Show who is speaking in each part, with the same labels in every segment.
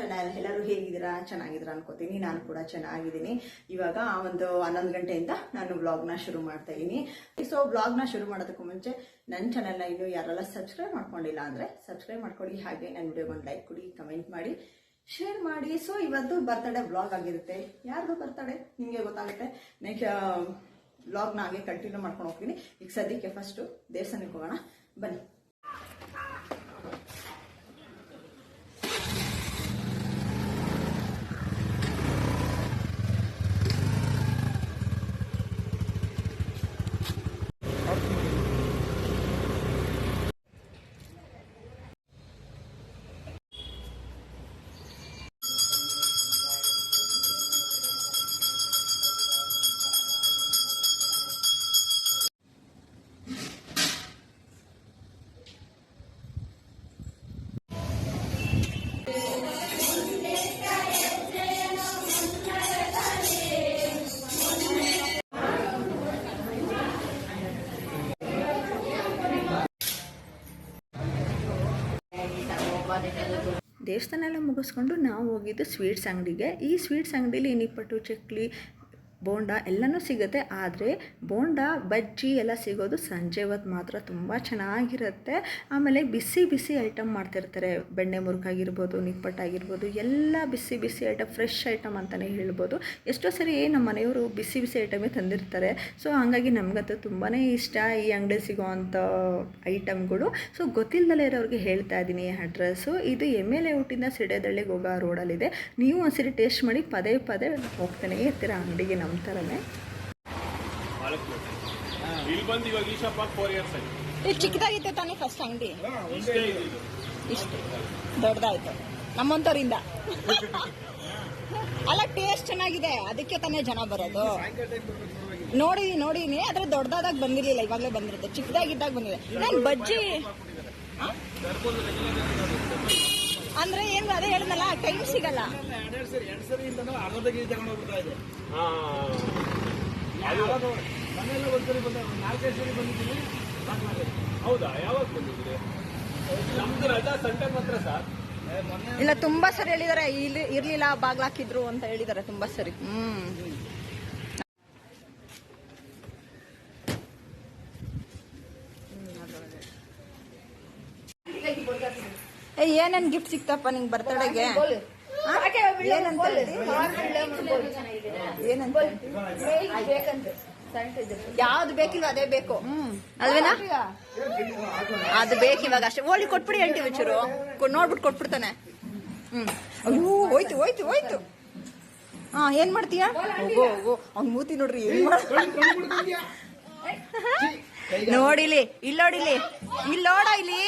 Speaker 1: Channel ಎಲ್ಲರೂ ಹೇಗಿದ್ದೀರಾ? ಚೆನ್ನಾಗಿದ್ದೀರಾ ಅನ್ಕೋತೀನಿ. ನಾನು ಕೂಡ ಚೆನ್ನಾಗಿದ್ದೀನಿ. ಇವಾಗ ಒಂದು ಹನ್ನೊಂದು ಗಂಟೆಯಿಂದ ನಾನು ವ್ಲಾಗ್ನ ಶುರು ಮಾಡ್ತಾ ಇದ್ದೀನಿ. ಸೊ ವ್ಲಾಗ್ನ ಶುರು ಮಾಡೋದಕ್ಕೂ ಮುಂಚೆ ನನ್ನ ಚಾನಲ್ನ ಇನ್ನೂ ಯಾರೆಲ್ಲ ಸಬ್ಸ್ಕ್ರೈಬ್ ಮಾಡ್ಕೊಂಡಿಲ್ಲ ಅಂದರೆ ಸಬ್ಸ್ಕ್ರೈಬ್ ಮಾಡ್ಕೊಳ್ಳಿ. ಹಾಗೆ ನನ್ನ ವಿಡಿಯೋಗೆ ಒಂದು ಲೈಕ್ ಕೊಡಿ ಕಮೆಂಟ್ ಮಾಡಿ ಶೇರ್ ಮಾಡಿ. ಸೊ ಇವತ್ತು ಬರ್ತಡೇ ವ್ಲಾಗ್ ಆಗಿರುತ್ತೆ. ಯಾರ್ದು ಬರ್ತಡೇ ನಿಮಗೆ ಗೊತ್ತಾಗುತ್ತೆ. ನೆಕ್ಸ್ಟ್ ವ್ಲಾಗ್ನ ಹಾಗೆ ಕಂಟಿನ್ಯೂ ಮಾಡ್ಕೊಂಡು ಹೋಗ್ತೀನಿ. ಈಗ ಸದ್ಯಕ್ಕೆ ಫಸ್ಟು ದೇವಸ್ಥಾನಕ್ಕೆ ಹೋಗೋಣ. ಬನ್ನಿ. ದೇವಸ್ಥಾನ ಎಲ್ಲ ಮುಗಿಸ್ಕೊಂಡು ನಾವು ಹೋಗಿದ್ದು ಸ್ವೀಟ್ಸ್ ಅಂಗಡಿಗೆ. ಈ ಸ್ವೀಟ್ಸ್ ಅಂಗಡಿಲಿ ನಿಪ್ಪಟ್ಟು ಚಕ್ಲಿ ಬೋಂಡ ಎಲ್ಲನೂ ಸಿಗುತ್ತೆ, ಆದರೆ ಬೋಂಡ, ಬಜ್ಜಿ ಎಲ್ಲ ಸಿಗೋದು ಸಂಜೆ ಹೊತ್ತು ಮಾತ್ರ ತುಂಬ ಚೆನ್ನಾಗಿರುತ್ತೆ. ಆಮೇಲೆ ಬಿಸಿ ಬಿಸಿ ಐಟಮ್ ಮಾಡ್ತಿರ್ತಾರೆ, ಬೆಣ್ಣೆ ಮುರುಕಾಗಿರ್ಬೋದು, ನಿಪ್ಪಟ್ಟಾಗಿರ್ಬೋದು, ಎಲ್ಲ ಬಿಸಿ ಬಿಸಿ ಐಟಮ್ ಫ್ರೆಶ್ ಐಟಮ್ ಅಂತಲೇ ಹೇಳ್ಬೋದು. ಎಷ್ಟೋ ಸರಿ ನಮ್ಮ ಮನೆಯವರು ಬಿಸಿ ಬಿಸಿ ಐಟಮೇ ತಂದಿರ್ತಾರೆ. ಸೊ ಹಾಗಾಗಿ ನಮಗಂತೂ ತುಂಬಾ ಇಷ್ಟ ಈ ಅಂಗಡಿ ಸಿಗೋವಂಥ ಐಟಮ್ಗಳು ಸೊ ಗೊತ್ತಿಲ್ಲದಲ್ಲೇ ಇರೋರಿಗೆ ಹೇಳ್ತಾ ಇದ್ದೀನಿ ಅಡ್ರೆಸ್ಸು ಇದು ಎಂ ಎಲ್ ಎ ಊಟಿಂದ ಸಿಡೆದಳ್ಳಿಗೆ ರೋಡಲ್ಲಿದೆ ನೀವು ಒಂದ್ಸರಿ ಟೇಸ್ಟ್ ಮಾಡಿ ಪದೇ ಪದೇ ಹೋಗ್ತಾನೆ ಇರ್ತೀರ ಅಂಗಡಿಗೆ ನಮ್ಮ ಥರನೇ
Speaker 2: ಇಲ್ಲಿ ಬಂದು ಇವಾಗ ಈಶಾ ಪಾರ್ಕ್ ಫೋರ್ ಇಯರ್ಸ್ ಆಯ್ತು.
Speaker 3: ಇದು ಚಿಕ್ಕದಾಗಿತ್ತು ತಾನೇ ಫಸ್ಟ್ ಅಂಗಡಿ?
Speaker 2: ಇಷ್ಟು
Speaker 3: ದೊಡ್ಡದಾಯ್ತು. ನಮ್ಮಂತವರಿಂದ. ಅಲ್ಲ ಟೇಸ್ಟ್ ಚೆನ್ನಾಗಿದೆ. ಅದಕ್ಕೆ ತಾನೇ ಜನ ಬರೋದು. ನೋಡಿ ನೋಡಿನಿ ಆದ್ರೆ ದೊಡ್ಡದಾದಾಗ ಬಂದಿರ್ಲಿಲ್ಲ ಇವಾಗಲೇ ಬಂದಿರುತ್ತೆ. ಚಿಕ್ಕದಾಗಿದ್ದಾಗ ಬಂದಿದೆ ನಾನು ಬಜ್ಜಿ ಆ? ಅಂದ್ರೆ ಏನ್ ಅದೇ ಹೇಳಿದ್ನಲ್ಲ ಟೈಮ್ ಸಿಗಲ್ಲ.
Speaker 2: ಹೌದಾ ಯಾವಾಗ ಬಂದಿದ್ದೀರಿ ನಮ್ದು ರಜಾ ಸಂಡೆ ಮಾತ್ರ ಸರ್
Speaker 3: ಇಲ್ಲ ತುಂಬಾ ಸರಿ ಹೇಳಿದಾರೆ ಇಲ್ಲಿ ಇರ್ಲಿಲ್ಲ ಬಾಗ್ಲಾಕಿದ್ರು ಅಂತ ಹೇಳಿದಾರೆ ತುಂಬಾ ಸರಿ. ಹ್ಮ್. ಏನೇನ್ ಗಿಫ್ಟ್ ಸಿಕ್ತಪ್ಪ ನಿಂಗ್ ಬರ್ತಡೆಗೆ ಏನಂತ? ಏನಂತ ಯಾವ್ದು ಬೇಕಿಲ್ವ ಅದೇ ಬೇಕು ಅಲ್ವೇನಾ ಅದು ಬೇಕು ಇವಾಗ ಅಷ್ಟೇ ಹೋಳಿ ಕೊಟ್ಬಿಡಿ ಅಂಟಿ ಒಂಚೂರು ಕೊ- ನೋಡ್ಬಿಟ್ಟು ಕೊಟ್ಬಿಡ್ತಾನೆ ಹ್ಮ್ ಅಯ್ಯೋ ಹೋಯ್ತು ಹೋಯ್ತು ಹೋಯ್ತು ಹಾ ಏನ್ ಮಾಡ್ತೀಯ ಹೋಗೋ ಹೋಗೋ ಅವ್ನ್ ಮೂತಿ ನೋಡ್ರಿ ಏನ್ ಮಾಡ ನೋಡಿಲಿ ಇಲ್ಲೋಡಿಲಿ ಇಲ್ಲೋಡ ಇಲ್ಲಿ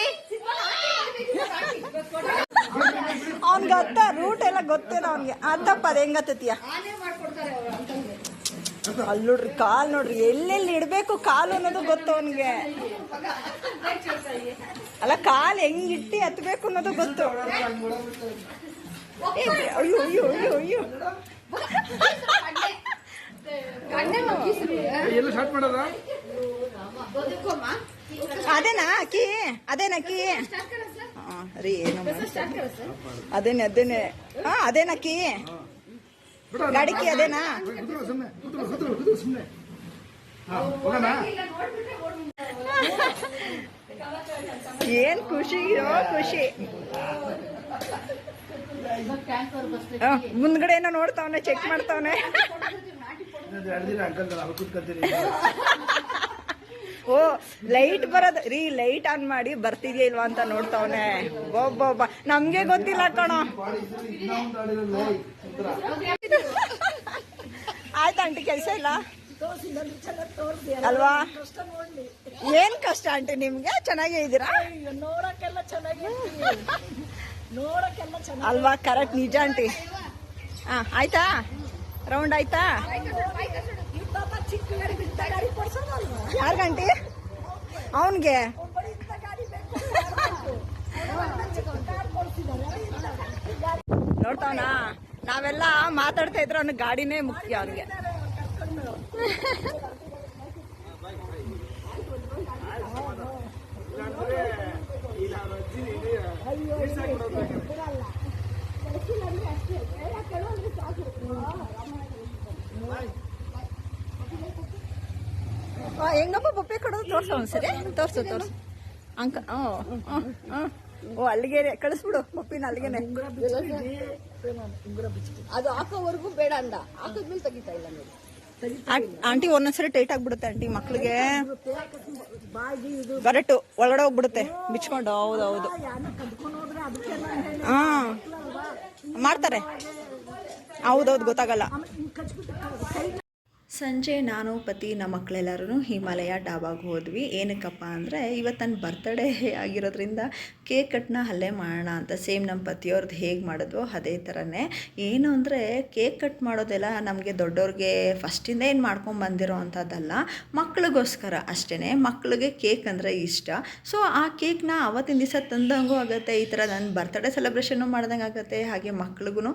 Speaker 3: ಅವನ್ಗೆ ಅತ್ತ ಅವ್ನ್ ಗೊತ್ತ ರೂಟ್ ಎಲ್ಲ ಗೊತ್ತೇನ ಅವನ್ಗೆ. ಅಂತಪ್ಪ ಅದ ಹೆಂಗತ್ತತಿಯ ಅಲ್ಲಿ ನೋಡ್ರಿ ಕಾಲ್ ನೋಡ್ರಿ ಎಲ್ಲೆಲ್ಲಿ ಇಡ್ಬೇಕು ಕಾಲು ಅನ್ನೋದು ಗೊತ್ತು ಅವನ್ಗೆ. ಅಲ್ಲ ಕಾಲ್ ಹೆಂಗ್ ಇಟ್ಟಿ ಹತ್ಬೇಕು ಅನ್ನೋದು ಗೊತ್ತು. ಅಯ್ಯೋ ಅಯ್ಯೋ ಅಯ್ಯೋ ಅಯ್ಯೋ
Speaker 4: ಎಲ್ಲ ಸ್ಟಾರ್ಟ್ ಮಾಡೋದ?
Speaker 3: ಅದೇನಾ ಅಕ್ಕಿ ಅದೇನ ಅಕ್ಕಿ ಹಾ, ರೀ ಏನು? ಅದೇನೆ ಅದೇನೆ ಹಾ ಅದೇನಕ್ಕಿ ಗಾಡಿಕಿ ಅದೇನಾ ಏನ್ ಖುಷಿ ಖುಷಿ. ಮುಂದ್ಗಡೆ ಏನೋ ನೋಡ್ತಾವನೆ ಚೆಕ್ ಮಾಡ್ತಾವನೆ
Speaker 4: ಎರಡು ದಿನ ಅಂಕಲ್ ಅಲ್ಲಿ ಕೂತ್ಕೊತೀರಿ
Speaker 3: ಓ ಲೈಟ್ ಬರೋದ್ ರೀ ಲೈಟ್ ಆನ್ ಮಾಡಿ ಬರ್ತಿದ್ಯಾ ಇಲ್ವಾ ಅಂತ ನೋಡ್ತಾವನೆ. ಒಬ್ಬೊಬ್ಬ ನಮ್ಗೆ ಗೊತ್ತಿಲ್ಲ ಕಣೋ. ಆಯ್ತ ಆಂಟಿ, ಕೆಲಸ ಇಲ್ಲ? ಅಲ್ವಾ? ಏನ್ ಕಷ್ಟ ಆಂಟಿ ನಿಮ್ಗೆ? ಚೆನ್ನಾಗೇ
Speaker 5: ಚೆನ್ನಾಗಿ
Speaker 3: ಅಲ್ವಾ? ಕರೆಕ್ಟ್ ನಿಜ ಆಂಟಿ. ಹಾ, ಆಯ್ತಾ? ರೌಂಡ್ ಆಯ್ತಾ? ಯಾರ್ಗಂಟಿ ಅವನ್ಗೆ? ನೋಡ್ತಾವನಾ ನಾವೆಲ್ಲ ಮಾತಾಡ್ತಾ ಇದ್ರೆ ಅವ್ನಿಗೆ ಗಾಡಿನೇ ಮುಖ್ಯ ಅವ್ನಿಗೆ. ಹೆಂಗಪ್ಪ ಬೊಪ್ಪೆ ಕೊಡೋದು ತೋರ್ಸು ಒಂದ್ಸರಿ ತೋರ್ಸು ತೋರ್ಸು. ಅಂಕ ಓ ಅಲ್ಲಿಗೆ ಕಳಿಸ್ಬಿಡು ಬೊಪ್ಪಿನ ಅಲ್ಲಿಗೆನೆ
Speaker 5: ಅದು ಹಾಕೋವರೆಗೂ ಬೇಡ ಅಂದ. ಹಾಕಿದ್ಮೇಲೆ ತೆಗಿತಾ ಇಲ್ಲ ನೋಡಿ.
Speaker 3: ಆಂಟಿ ಒಂದೊಂದ್ಸರಿ ಟೈಟ್ ಆಗ್ಬಿಡುತ್ತೆ ಆಂಟಿ ಮಕ್ಳಿಗೆ. ಗರಟು ಒಳಗಡೆ ಹೋಗ್ಬಿಡುತ್ತೆ. ಬಿಚ್ಕೊಂಡು. ಹೌದು ಹೌದು. ಹಾ. ಮಾಡ್ತಾರೆ. ಹೌದೌದು ಗೊತ್ತಾಗಲ್ಲ.
Speaker 1: ಸಂಜೆ ನಾನು, ಪತಿ, ನಮ್ಮ ಮಕ್ಕಳೆಲ್ಲರೂ ಹಿಮಾಲಯ ಡಾಬಾಗೆ ಹೋದ್ವಿ. ಏನಕ್ಕಪ್ಪ ಅಂದರೆ ಇವತ್ತು ನನ್ನ ಬರ್ತಡೇ ಆಗಿರೋದ್ರಿಂದ ಕೇಕ್ ಕಟ್ನ ಅಲ್ಲೇ ಮಾಡೋಣ ಅಂತ. ಸೇಮ್ ನಮ್ಮ ಪತಿಯವ್ರದ್ದು ಹೇಗೆ ಮಾಡಿದ್ವೋ ಅದೇ ಥರನೇ ಏನು ಅಂದರೆ ಕೇಕ್ ಕಟ್ ಮಾಡೋದೆಲ್ಲ ನಮಗೆ ದೊಡ್ಡವ್ರಿಗೆ ಫಸ್ಟಿಂದ ಏನು ಮಾಡ್ಕೊಂಡು ಬಂದಿರೋ ಅಂಥದ್ದಲ್ಲ, ಮಕ್ಳಿಗೋಸ್ಕರ ಅಷ್ಟೇ ಮಕ್ಳಿಗೆ ಕೇಕ್ ಅಂದರೆ ಇಷ್ಟ. ಸೊ ಆ ಕೇಕ್ನ ಅವತ್ತಿನ ದಿವಸ ತಂದಂಗೂ ಆಗುತ್ತೆ, ಈ ಥರ ನನ್ನ ಬರ್ತಡೇ ಸೆಲೆಬ್ರೇಷನ್ನು ಮಾಡ್ದಂಗೆ ಆಗುತ್ತೆ, ಹಾಗೆ ಮಕ್ಳಿಗೂ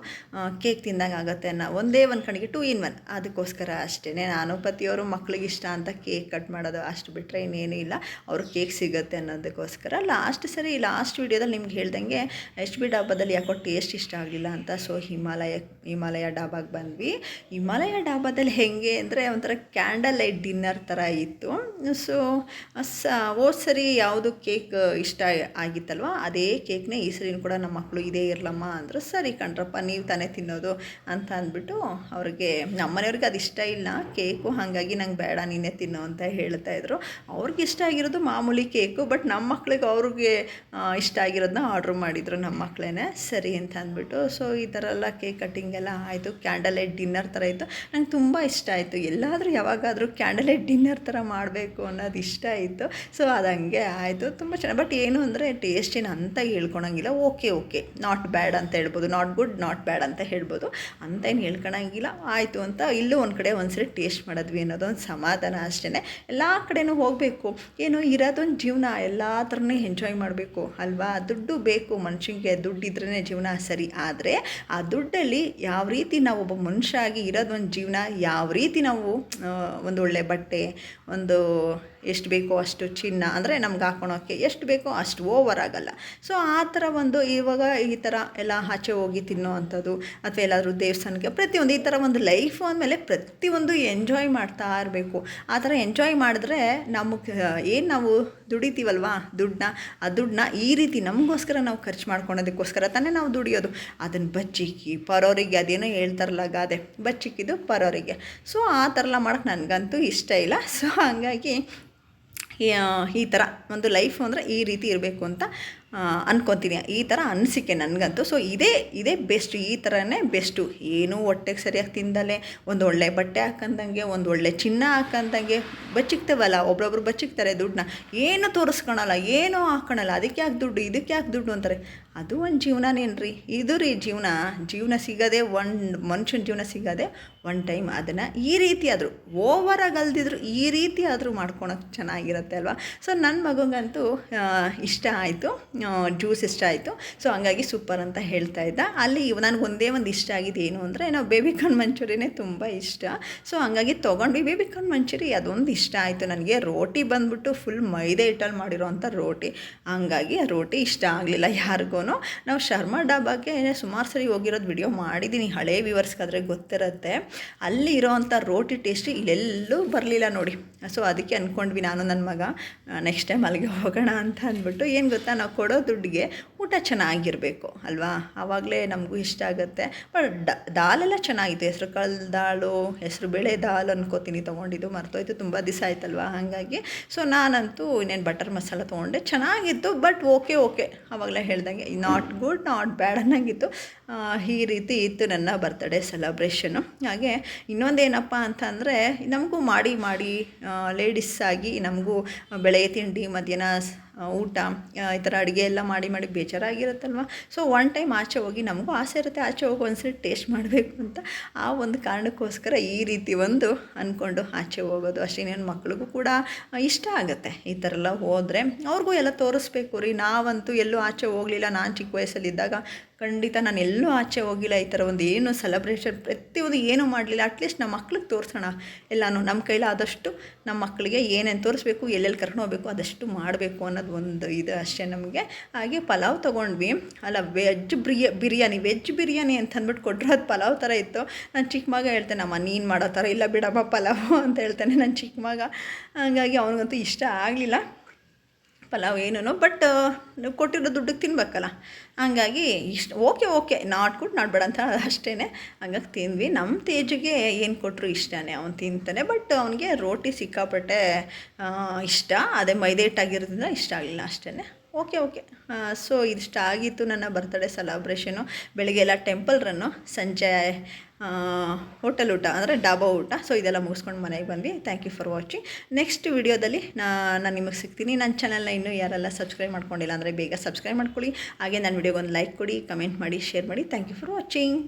Speaker 1: ಕೇಕ್ ತಿಂದಂಗೆ ಆಗುತ್ತೆ ಅನ್ನೋ ಒಂದೇ ಒಂದು ಕಣಿಗೆ ಟೂ ಇನ್ ಒನ್ ಅದಕ್ಕೋಸ್ಕರ ಅಷ್ಟೇ. ನಾನು ಪತಿಯವರು ಮಕ್ಳಿಗೆ ಇಷ್ಟ ಅಂತ ಕೇಕ್ ಕಟ್ ಮಾಡೋದು ಅಷ್ಟು ಬಿಟ್ಟರೆ ಇನ್ನೇನು ಇಲ್ಲ. ಅವರು ಕೇಕ್ ಸಿಗುತ್ತೆ ಅನ್ನೋದಕ್ಕೋಸ್ಕರ. ಲಾಸ್ಟ್ ಸರಿ, ಲಾಸ್ಟ್ ವೀಡಿಯೋದಲ್ಲಿ ನಿಮ್ಗೆ ಹೇಳ್ದಂಗೆ ಎಚ್ ಬಿ ಡಾಬಾದಲ್ಲಿ ಯಾಕೋ ಟೇಸ್ಟ್ ಇಷ್ಟ ಆಗಲಿಲ್ಲ ಅಂತ. ಸೊ, ಹಿಮಾಲಯ ಹಿಮಾಲಯ ಡಾಬಾಗೆ ಬಂದ್ವಿ. ಹಿಮಾಲಯ ಡಾಬಾದಲ್ಲಿ ಹೆಂಗೆ ಅಂದರೆ ಒಂಥರ ಕ್ಯಾಂಡಲ್ ಲೈಟ್ ಡಿನ್ನರ್ ಥರ ಇತ್ತು. ಸೊ, ಸ, ಹೋದ್ ಸರಿ ಯಾವುದು ಕೇಕ್ ಇಷ್ಟ ಆಗಿತ್ತಲ್ವ? ಅದೇ ಕೇಕ್ನೇ ಈ ಸರಿ ಕೂಡ ನಮ್ಮ ಮಕ್ಕಳು ಇದೇ ಇರಲಮ್ಮ ಅಂದರು ಸರಿ ಕಣ್ರಪ್ಪ, ನೀವು ತಾನೇ ತಿನ್ನೋದು ಅಂತ ಅಂದ್ಬಿಟ್ಟು ಅವ್ರಿಗೆ, ನಮ್ಮನೆಯವ್ರಿಗೆ ಅದು ಇಷ್ಟ ಇಲ್ಲ. ಕೇಕು, ಹಾಗಾಗಿ ನಂಗೆ ಬೇಡ, ನೀನೇ ತಿನ್ನು ಅಂತ ಹೇಳ್ತಾ ಇದ್ರು. ಅವ್ರಿಗೆ ಇಷ್ಟ ಆಗಿರೋದು ಮಾಮೂಲಿ ಕೇಕು, ಬಟ್ ನಮ್ಮ ಮಕ್ಳಿಗೆ ಅವ್ರಿಗೆ ಇಷ್ಟ ಆಗಿರೋದನ್ನ ಆರ್ಡ್ರ್ ಮಾಡಿದರು ನಮ್ಮ ಮಕ್ಕಳೇ ಸರಿ ಅಂತ ಅಂದ್ಬಿಟ್ಟು, ಸೊ ಈ ಥರ ಎಲ್ಲ ಕೇಕ್ ಕಟ್ಟಿಂಗ್ ಎಲ್ಲ ಆಯಿತು. ಕ್ಯಾಂಡಲ್ ಲೈಟ್ ಡಿನ್ನರ್ ಥರ ಇತ್ತು. ನಂಗೆ ತುಂಬ ಇಷ್ಟ ಆಯಿತು. ಎಲ್ಲಾದರೂ ಯಾವಾಗಾದರೂ ಕ್ಯಾಂಡಲ್ ಲೈಟ್ ಡಿನ್ನರ್ ಥರ ಮಾಡಬೇಕು ಅನ್ನೋದು ಇಷ್ಟ ಆಯಿತು ಸೊ ಅದು ಹಂಗೆ ಆಯಿತು. ತುಂಬ ಚೆನ್ನಾಗಿ, ಬಟ್ ಏನು ಅಂದರೆ ಟೇಸ್ಟ್ ಏನು ಅಂತ ಹೇಳ್ಕೊಳಂಗಿಲ್ಲ ಓಕೆ ಓಕೆ. ನಾಟ್ ಬ್ಯಾಡ್ ಅಂತ ಹೇಳ್ಬೋದು. ನಾಟ್ ಗುಡ್, ನಾಟ್ ಬ್ಯಾಡ್ ಅಂತ ಹೇಳ್ಬೋದು. ಅಂತ ಏನು ಹೇಳ್ಕೊಳಂಗಿಲ್ಲ ಆಯಿತು ಅಂತ ಇಲ್ಲೂ ಒಂದು ಕಡೆ ಒಂದ್ಸರಿ ಟೇಸ್ಟ್ ಮಾಡಿದ್ವಿ ಅನ್ನೋದೊಂದು ಸಮಾಧಾನ ಅಷ್ಟೇ ಎಲ್ಲ ಕಡೆನೂ ಹೋಗಬೇಕು. ಏನು ಇರೋದೊಂದು ಜೀವನ, ಎಲ್ಲ ಥರನೂ ಎಂಜಾಯ್ ಮಾಡಬೇಕು ಅಲ್ವಾ? ದುಡ್ಡು ಬೇಕು ಮನುಷ್ಯನಿಗೆ ದುಡ್ಡಿದ್ರೇ ಜೀವನ ಸರಿ. ಆದರೆ ಆ ದುಡ್ಡಲ್ಲಿ ಯಾವ ರೀತಿ ನಾವು ಒಬ್ಬ ಮನುಷ್ಯ ಆಗಿ ಇರೋದೊಂದು ಜೀವನ, ಯಾವ ರೀತಿ ನಾವು ಒಂದು ಒಳ್ಳೆ ಬಟ್ಟೆ, ಒಂದು ಎಷ್ಟು ಬೇಕೋ ಅಷ್ಟು ಚಿನ್ನ, ಅಂದರೆ ನಮ್ಗೆ ಹಾಕೊಳೋಕ್ಕೆ ಎಷ್ಟು ಬೇಕೋ ಅಷ್ಟು ಓವರ್ ಆಗಲ್ಲ. ಸೊ ಆ ಥರ ಒಂದು ಇವಾಗ ಈ ಥರ ಎಲ್ಲ ಆಚೆ ಹೋಗಿ ತಿನ್ನೋ ಅಂಥದ್ದು ಅಥವಾ ಎಲ್ಲಾದರೂ ದೇವಸ್ಥಾನಕ್ಕೆ ಪ್ರತಿಯೊಂದು ಈ ಥರ ಒಂದು ಲೈಫು ಅಂದಮೇಲೆ ಪ್ರತಿಯೊಂದು ಎಂಜಾಯ್ ಮಾಡ್ತಾ ಇರಬೇಕು. ಆ ಥರ ಎಂಜಾಯ್ ಮಾಡಿದ್ರೆ ನಮಗೆ ಏನು ನಾವು ದುಡಿತೀವಲ್ವಾ? ದುಡ್ಡನ್ನ. ಆ ದುಡ್ಡನ್ನ ಈ ರೀತಿ ನಮಗೋಸ್ಕರ ನಾವು ಖರ್ಚು ಮಾಡ್ಕೊಳೋದಕ್ಕೋಸ್ಕರ ತಾನೇ ನಾವು ದುಡಿಯೋದು. ಅದನ್ನು ಬಚ್ಚಿಕ್ಕಿ, ಪರೋರಿಗೆ ಅದೇನೋ ಹೇಳ್ತಾರಲ್ಲ ಗಾದೆ. ಬಚ್ಚಿಕ್ಕಿದ್ದು ಪರೋರಿಗೆ. ಸೊ, ಆ ಥರ ಎಲ್ಲ ಮಾಡೋಕ್ಕೆ ನನಗಂತೂ ಇಷ್ಟ ಇಲ್ಲ. ಸೊ, ಹಾಗಾಗಿ ಈ ಥರ ಒಂದು ಲೈಫ್ ಅಂದರೆ ಈ ರೀತಿ ಇರಬೇಕು ಅಂತ ಅನ್ಕೊತೀನಿ. ಈ ಥರ ಅನಿಸಿಕೆ ನನಗಂತೂ. ಸೊ ಇದೇ ಇದೇ ಬೆಸ್ಟ್ ಈ ಥರನೇ ಬೆಸ್ಟು ಏನೂ ಹೊಟ್ಟೆಗೆ ಸರಿಯಾಗಿ ತಿಂದಲೆ, ಒಂದು ಒಳ್ಳೆ ಬಟ್ಟೆ ಹಾಕಂದಂಗೆ, ಒಂದು ಒಳ್ಳೆ ಚಿನ್ನ ಹಾಕಂದಂಗೆ ಬಚ್ಚಿಕ್ತೇವಲ್ಲ, ಒಬ್ರೊಬ್ರು ಬಚ್ಚಿಕ್ತಾರೆ ದುಡ್ಡನ್ನ. ಏನು ತೋರಿಸ್ಕೊಳಲ್ಲ, ಏನೂ ಹಾಕೊಳಲ್ಲ. ಅದಕ್ಕೆ ಯಾಕೆ ದುಡ್ಡು, ಇದಕ್ಕೆ ಯಾಕೆ ದುಡ್ಡು ಅಂತಾರೆ. ಅದು ಒಂದು ಜೀವನನೇನ್ರಿ ಇದು ರೀ ಜೀವನ. ಜೀವನ ಸಿಗೋದೇ ಒನ್, ಮನುಷ್ಯನ ಜೀವನ ಸಿಗೋದೆ ಒನ್ ಟೈಮ್ ಅದನ್ನು ಈ ರೀತಿ ಆದರೂ ಓವರಾಗಿ ಅಲ್ದಿದ್ರು ಈ ರೀತಿ ಆದರೂ ಮಾಡ್ಕೊಳಕ್ಕೆ ಚೆನ್ನಾಗಿರುತ್ತೆ ಅಲ್ವಾ? ಸೊ ನನ್ನ ಮಗಂಗಂತೂ ಇಷ್ಟ ಆಯಿತು. ಜ್ಯೂಸ್ ಇಷ್ಟ ಆಯಿತು. ಸೊ ಹಂಗಾಗಿ ಸೂಪರ್ ಅಂತ ಹೇಳ್ತಾ ಇದ್ದ. ಅಲ್ಲಿ ನನಗೆ ಒಂದೇ ಒಂದು ಇಷ್ಟ ಆಗಿದೆ ಏನು ಅಂದರೆ, ನಾವು ಬೇಬಿ ಕಾರ್ನ್ ಮಂಚೂರಿಯೇ ತುಂಬ ಇಷ್ಟ. ಸೊ ಹಂಗಾಗಿ ತೊಗೊಂಡ್ವಿ. ಬೇಬಿಕಾರ್ನ್ ಮಂಚೂರಿ ಅದೊಂದು ಇಷ್ಟ ಆಯಿತು ನನಗೆ. ರೋಟಿ ಬಂದ್ಬಿಟ್ಟು ಫುಲ್ ಮೈದೆ ಹಿಟ್ಟಲ್ಲಿ ಮಾಡಿರೋವಂಥ ರೋಟಿ. ಹಂಗಾಗಿ ಆ ರೋಟಿ ಇಷ್ಟ ಆಗಲಿಲ್ಲ ಯಾರಿಗೂ ನಾವು ಶರ್ಮಾ ಡಾಬಾಗೆ ಸುಮಾರು ಸರಿ ಹೋಗಿರೋದು ವಿಡಿಯೋ ಮಾಡಿದ್ದೀನಿ ಹಳೇ ವ್ಯೂವರ್ಸ್ಗಾದ್ರೆ ಗೊತ್ತಿರುತ್ತೆ. ಅಲ್ಲಿ ಇರೋವಂಥ ರೋಟಿ ಟೇಸ್ಟ್ ಇಲ್ಲೆಲ್ಲೂ ಬರಲಿಲ್ಲ ನೋಡಿ. ಸೊ ಅದಕ್ಕೆ ಅಂದ್ಕೊಂಡ್ವಿ ನಾನು ನನ್ನ ಮಗ ನೆಕ್ಸ್ಟ್ ಟೈಮ್ ಅಲ್ಲಿಗೆ ಹೋಗೋಣ ಅಂತ ಅಂದ್ಬಿಟ್ಟು, ಏನು ಗೊತ್ತಾ ನಾವು ಕೊಡೋ ದುಡ್ಡಿಗೆ ಊಟ ಚೆನ್ನಾಗಿರಬೇಕು, ಅಲ್ವಾ? ಆವಾಗಲೇ ನಮಗೂ ಇಷ್ಟ ಆಗುತ್ತೆ. ಬಟ್ ದಾಲೆಲ್ಲ ಚೆನ್ನಾಗಿತ್ತು ಹೆಸರು ಕಾಳು ದಾಳು, ಹೆಸರು ಬೇಳೆ ದಾಲ್ ಅನ್ಕೋತೀನಿ ತೊಗೊಂಡಿದ್ದು. ಮರ್ತೋಯ್ತು, ತುಂಬ ದಿವಸ ಆಯ್ತಲ್ವಾ? ಹಾಗಾಗಿ. ಸೊ ನಾನಂತೂ ಇನ್ನೇನು ಬಟರ್ ಮಸಾಲ ತೊಗೊಂಡೆ. ಚೆನ್ನಾಗಿತ್ತು, ಬಟ್ ಓಕೆ ಓಕೆ. ಆವಾಗಲೇ ಹೇಳ್ದಂಗೆ, ನಾಟ್ ಗುಡ್, ನಾಟ್ ಬ್ಯಾಡ್ ಅನ್ನಂಗಿತ್ತು. ಈ ರೀತಿ ಇತ್ತು ನನ್ನ ಬರ್ತ್ಡೇ ಸೆಲೆಬ್ರೇಷನು. ಹಾಗೆ ಇನ್ನೊಂದೇನಪ್ಪ ಅಂತಂದರೆ, ನಮಗೂ ಮಾಡಿ ಮಾಡಿ ಲೇಡೀಸ್ ಆಗಿ ನಮಗೂ ಬೆಳಗ್ಗೆ ತಿಂಡಿ, ಮಧ್ಯಾಹ್ನ ಊಟ ಈ ಥರ ಅಡುಗೆ ಎಲ್ಲ ಮಾಡಿ ಮಾಡಿ ಬೇಜಾರಾಗಿರುತ್ತಲ್ವ? ಸೊ ಒನ್ ಟೈಮ್ ಆಚೆ ಹೋಗಿ ನಮಗೂ ಆಸೆ ಇರುತ್ತೆ, ಆಚೆ ಹೋಗಿ ಒಂದ್ಸರಿ ಟೇಸ್ಟ್ ಮಾಡಬೇಕು ಅಂತ. ಆ ಒಂದು ಕಾರಣಕ್ಕೋಸ್ಕರ ಈ ರೀತಿ ಒಂದು ಅಂದ್ಕೊಂಡು ಆಚೆ ಹೋಗೋದು ಅಷ್ಟೇನೇನು ಮಕ್ಳಿಗೂ ಕೂಡ ಇಷ್ಟ ಆಗುತ್ತೆ. ಈ ಥರ ಎಲ್ಲ ಹೋದರೆ ಅವ್ರಿಗೂ ಎಲ್ಲ ತೋರಿಸ್ಬೇಕು ರೀ. ನಾವಂತೂ ಎಲ್ಲೂ ಆಚೆ ಹೋಗಲಿಲ್ಲ. ನಾನು ಚಿಕ್ಕ ವಯಸ್ಸಲ್ಲಿದ್ದಾಗ ಖಂಡಿತ ನಾನು ಎಲ್ಲೂ ಆಚೆ ಹೋಗಿಲ್ಲ ಈ ಥರ ಒಂದು ಏನು ಸೆಲೆಬ್ರೇಷನ್ ಪ್ರತಿಯೊಂದು ಏನೂ ಮಾಡಲಿಲ್ಲ ಅಟ್ಲೀಸ್ಟ್ ನಮ್ಮ ಮಕ್ಳಿಗೆ ತೋರಿಸೋಣ. ಎಲ್ಲನೂ ನಮ್ಮ ಕೈಲಾದಷ್ಟು ನಮ್ಮ ಮಕ್ಕಳಿಗೆ ಏನೇನು ತೋರಿಸ್ಬೇಕು, ಎಲ್ಲೆಲ್ಲಿ ಕರ್ಕೊಂಡು ಹೋಗ್ಬೇಕು ಅದಷ್ಟು ಮಾಡಬೇಕು ಅನ್ನೋದು ಒಂದು ಇದು ಅಷ್ಟೇ ನಮಗೆ. ಹಾಗೆ ಪಲಾವ್ ತೊಗೊಂಡ್ವಿ. ಅಲ್ಲ ವೆಜ್ ಬಿರಿಯ, ಬಿರಿಯಾನಿ ವೆಜ್ ಬಿರಿಯಾನಿ ಅಂತ ಅಂದ್ಬಿಟ್ಟು ಕೊಟ್ಟರು ಅದು ಪಲಾವ್ ಥರ ಇತ್ತು. ನಾನು ಚಿಕ್ಕ ಮಗ ಹೇಳ್ತೇನೆ, ಅಮ್ಮ, ನೀನು ಮಾಡೋ ಥರ ಇಲ್ಲ ಬಿಡಮ್ಮ ಪಲಾವು ಅಂತ ಹೇಳ್ತಾನೆ. ನನ್ನ ಚಿಕ್ಕ ಮಗ. ಹಾಗಾಗಿ ಅವನಿಗಂತೂ ಇಷ್ಟ ಆಗಲಿಲ್ಲ. ಪಲಾವ್ ಏನೇನೋ ಬಟ್ ನೀವು ಕೊಟ್ಟಿರೋ ದುಡ್ಡಿಗೆ ತಿನ್ಬೇಕಲ್ಲ. ಹಂಗಾಗಿ ಇಷ್ಟು okay okay not good not bad ಅಂತ ಅಷ್ಟೇ ಹಂಗಾಗಿ ತಿಂದ್ವಿ. ನಮ್ಮ ತೇಜಿಗೆ ಏನು ಕೊಟ್ಟರು ಇಷ್ಟನೇ, ಅವ್ನು ತಿಂತಾನೆ ಬಟ್ ಅವನಿಗೆ ರೋಟಿ ಸಿಕ್ಕಾಪಟ್ಟೆ ಇಷ್ಟ. ಅದೇ ಮೈದೆ ಇಟ್ಟಾಗಿರೋದ್ರಿಂದ ಇಷ್ಟ ಆಗಲಿಲ್ಲ ಅಷ್ಟೇ ಓಕೆ ಓಕೆ ಸೊ ಇದಿಷ್ಟ ಆಗಿತ್ತು ನನ್ನ ಬರ್ತ್ಡೇ ಸೆಲೆಬ್ರೇಷನು ಬೆಳಿಗ್ಗೆ ಎಲ್ಲ ಟೆಂಪಲ್ ರನ್ನು ಸಂಜೆ ಹೋಟೆಲ್ ಊಟ, ಅಂದರೆ ಡಾಬಾ ಊಟ. ಸೊ ಇದೆಲ್ಲ ಮುಗಿಸ್ಕೊಂಡು ಮನೆಗೆ ಬಂದ್ವಿ. Thank you for watching next ವಿಡಿಯೋದಲ್ಲಿ ನಾನು ನಿಮಗೆ ಸಿಗ್ತೀನಿ. ನನ್ನ ಚಾನಲ್ನ ಇನ್ನೂ ಯಾರೆಲ್ಲ ಸಬ್ಸ್ಕ್ರೈಬ್ ಮಾಡ್ಕೊಂಡಿಲ್ಲ ಅಂದರೆ ಬೇಗ ಸಬ್ಸ್ಕ್ರೈಬ್ ಮಾಡ್ಕೊಳ್ಳಿ. ಹಾಗೆ ನನ್ನ ವಿಡಿಯೋಗೆ ಒಂದು ಲೈಕ್ ಕೊಡಿ ಕಮೆಂಟ್ ಮಾಡಿ ಶೇರ್ ಮಾಡಿ. Thank you for watching